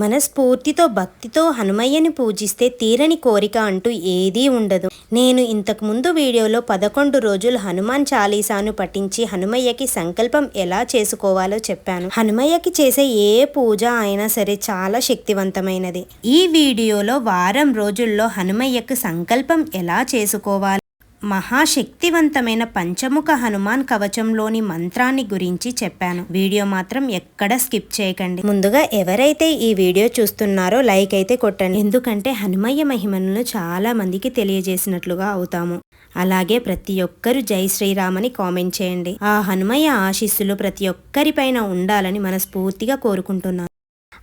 మనస్ఫూర్తితో భక్తితో హనుమయ్యని పూజిస్తే తీరని కోరిక అంటూ ఏదీ ఉండదు. నేను ఇంతకు ముందు వీడియోలో పదకొండు రోజులు హనుమాన్ చాలీసాను పఠించి హనుమయ్యకి సంకల్పం ఎలా చేసుకోవాలో చెప్పాను. హనుమయ్యకి చేసే ఏ పూజ అయినా సరే చాలా శక్తివంతమైనది. ఈ వీడియోలో వారం రోజుల్లో హనుమయ్యకు సంకల్పం ఎలా చేసుకోవాలి? మహాశక్తివంతమైన పంచముఖ హనుమాన్ కవచంలోని మంత్రాన్ని గురించి చెప్పాను. వీడియో మాత్రం ఎక్కడ స్కిప్ చేయకండి. ముందుగా ఎవరైతే ఈ వీడియో చూస్తున్నారో లైక్ అయితే కొట్టండి. ఎందుకంటే హనుమయ్య మహిమలను చాలా మందికి తెలియజేసినట్లుగా అవుతాము. అలాగే ప్రతి ఒక్కరు జై శ్రీరామని కామెంట్ చేయండి. ఆ హనుమయ్య ఆశీస్సులు ప్రతి ఒక్కరిపైన ఉండాలని మనస్ఫూర్తిగా కోరుకుంటున్నాను.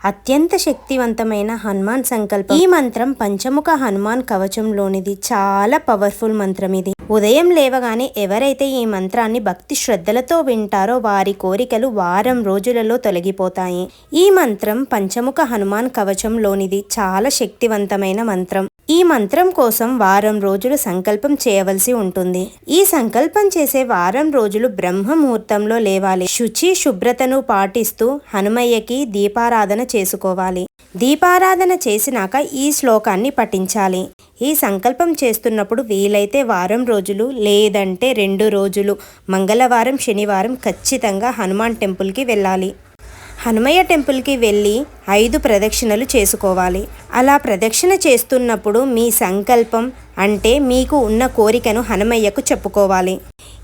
అత్యంత శక్తివంతమైన హనుమాన్ సంకల్పం. ఈ మంత్రం పంచముఖ హనుమాన్ కవచంలోనిది చాలా పవర్ఫుల్ మంత్రం ఇది. ఉదయం లేవగానే ఎవరైతే ఈ మంత్రాన్ని భక్తి శ్రద్ధలతో వింటారో వారి కోరికలు వారం రోజులలో తొలగిపోతాయి. ఈ మంత్రం పంచముఖ హనుమాన్ కవచంలోనిది చాలా శక్తివంతమైన మంత్రం. ఈ మంత్రం కోసం వారం రోజులు సంకల్పం చేయవలసి ఉంటుంది. ఈ సంకల్పం చేసే వారం రోజులు బ్రహ్మ ముహూర్తంలో లేవాలి. శుచి శుభ్రతను పాటిస్తూ హనుమయ్యకి దీపారాధన చేసుకోవాలి. దీపారాధన చేసినాక ఈ శ్లోకాన్ని పఠించాలి. ఈ సంకల్పం చేస్తున్నప్పుడు వీలైతే వారం రోజులు లేదంటే రెండు రోజులు. మంగళవారం శనివారం ఖచ్చితంగా హనుమాన్ టెంపుల్కి వెళ్ళాలి. హనుమయ్య టెంపుల్కి వెళ్ళి ఐదు ప్రదక్షిణలు చేసుకోవాలి. అలా ప్రదక్షిణ చేస్తున్నప్పుడు మీ సంకల్పం అంటే మీకు ఉన్న కోరికను హనుమయ్యకు చెప్పుకోవాలి.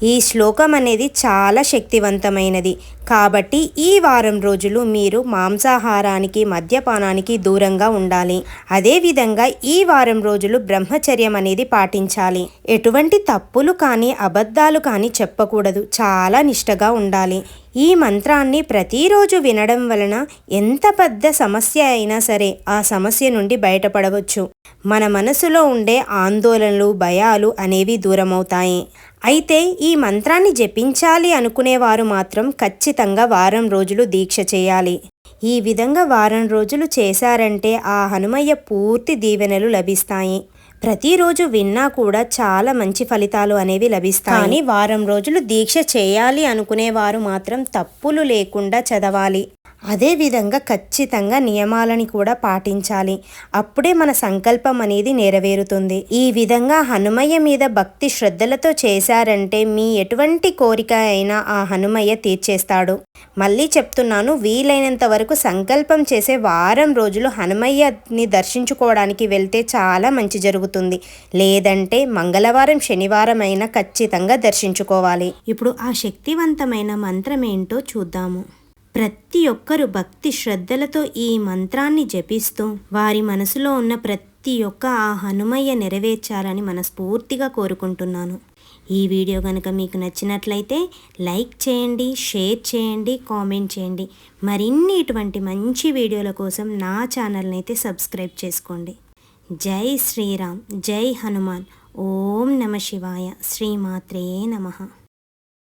ఈ శ్లోకం అనేది చాలా శక్తివంతమైనది. కాబట్టి ఈ వారం రోజులు మీరు మాంసాహారానికి మద్యపానానికి దూరంగా ఉండాలి. అదేవిధంగా ఈ వారం రోజులు బ్రహ్మచర్యం అనేది పాటించాలి. ఎటువంటి తప్పులు కానీ అబద్ధాలు కానీ చెప్పకూడదు. చాలా నిష్టగా ఉండాలి. ఈ మంత్రాన్ని ప్రతిరోజు వినడం వలన ఎంత పెద్ద సమస్య అయినా సరే ఆ సమస్య నుండి బయటపడవచ్చు. మన మనసులో ఉండే ఆందోళనలు భయాలు అనేవి దూరమవుతాయి. అయితే ఈ మంత్రాన్ని జపించాలి అనుకునేవారు మాత్రం ఖచ్చితంగా వారం రోజులు దీక్ష చేయాలి. ఈ విధంగా వారం రోజులు చేశారంటే ఆ హనుమయ్య పూర్తి దీవెనలు లభిస్తాయి. ప్రతిరోజు విన్నా కూడా చాలా మంచి ఫలితాలు అనేవి లభిస్తాయి. కానీ వారం రోజులు దీక్ష చేయాలి అనుకునేవారు మాత్రం తప్పులు లేకుండా చదవాలి. అదేవిధంగా ఖచ్చితంగా నియమాలని కూడా పాటించాలి. అప్పుడే మన సంకల్పం అనేది నెరవేరుతుంది. ఈ విధంగా హనుమయ్య మీద భక్తి శ్రద్ధలతో చేశారంటే మీ ఎటువంటి కోరిక అయినా ఆ హనుమయ్య తీర్చేస్తాడు. మళ్ళీ చెప్తున్నాను వీలైనంత వరకు సంకల్పం చేసే వారం రోజులు హనుమయ్యని దర్శించుకోవడానికి వెళ్తే చాలా మంచి జరుగుతుంది. లేదంటే మంగళవారం శనివారం అయినా ఖచ్చితంగా దర్శించుకోవాలి. ఇప్పుడు ఆ శక్తివంతమైన మంత్రం ఏంటో చూద్దాము. ప్రతి ఒక్కరు భక్తి శ్రద్ధలతో ఈ మంత్రాన్ని జపిస్తూ వారి మనసులో ఉన్న ప్రతి ఒక్క ఆ హనుమయ్య నెరవేర్చాలని మనస్ఫూర్తిగా కోరుకుంటున్నాను. ఈ వీడియో కనుక మీకు నచ్చినట్లయితే లైక్ చేయండి షేర్ చేయండి కామెంట్ చేయండి. మరిన్ని ఇటువంటి మంచి వీడియోల కోసం నా ఛానల్ని అయితే సబ్స్క్రైబ్ చేసుకోండి. జై శ్రీరామ్ జై హనుమాన్. ఓం నమ శివాయ. శ్రీమాత్రే నమః.